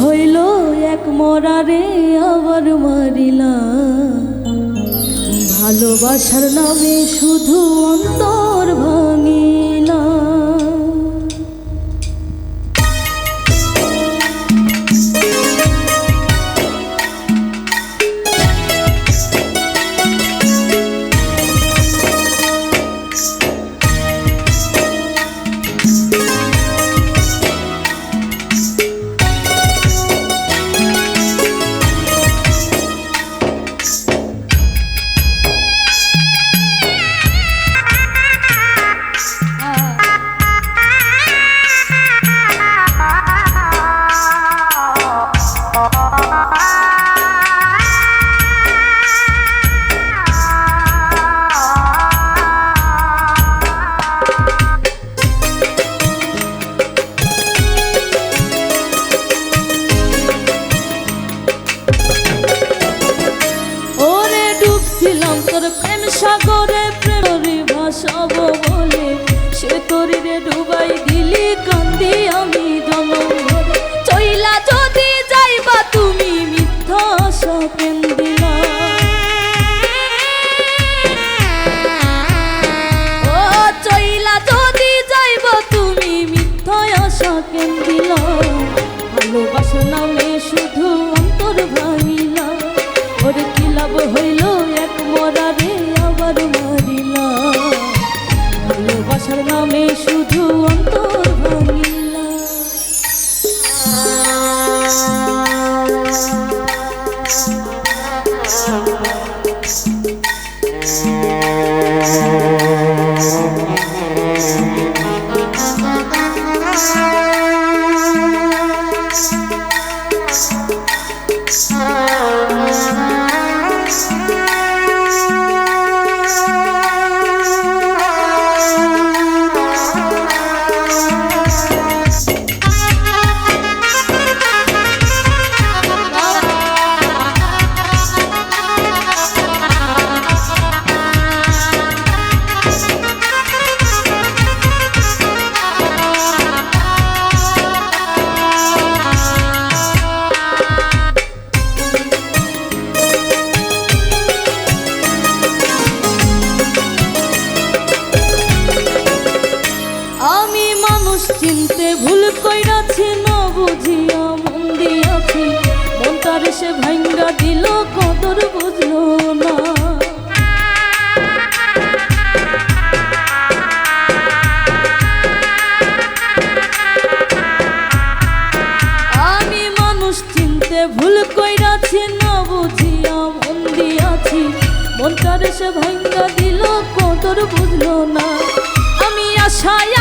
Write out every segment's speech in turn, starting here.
হইল এক মরারে আবার মারিলা ভালোবাসার নামে শুধু অন্তর ভাঙিলা সাগরে শুধু অন্তর মনটার সে ভাঙ্গা দিল, কদর বুঝলো না। আমি মানুষ চিনতে ভুল কইরাছি, না বুঝিয়া মন দিয়াছি। মনটার সে ভাঙ্গা দিল, কদর বুঝলো না। আমি আশায়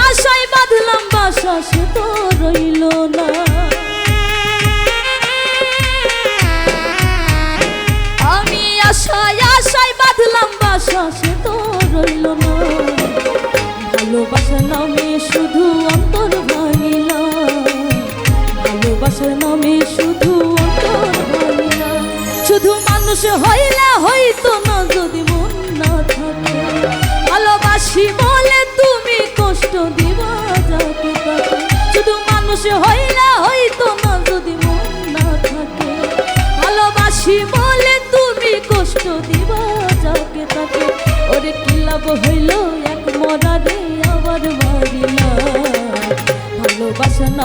শুধু অন্তর ভাঙিলা। ভালোবাসার নামে শুধু অন্তর ভাঙিলা। শুধু মানুষ হইলা হইতো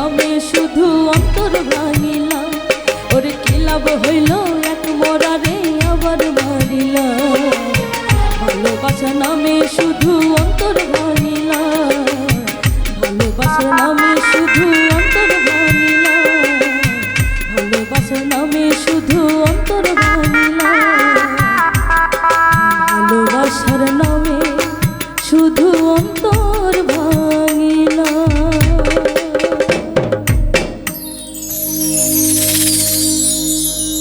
নামে শুধু অন্তর ভাঙিলাম। ওরে কি লাভ হইল? এক মরারে আবার মারিলাম। ভালোবাসা নামে শুধু অন্তর ভাঙিলাম। ভালোবাসা নামে শুধু অন্তর ভাঙিলাম। ভালোবাসা নামে শুধু অন্তর ভাঙিলাম ভালোবাসার নামে শুধু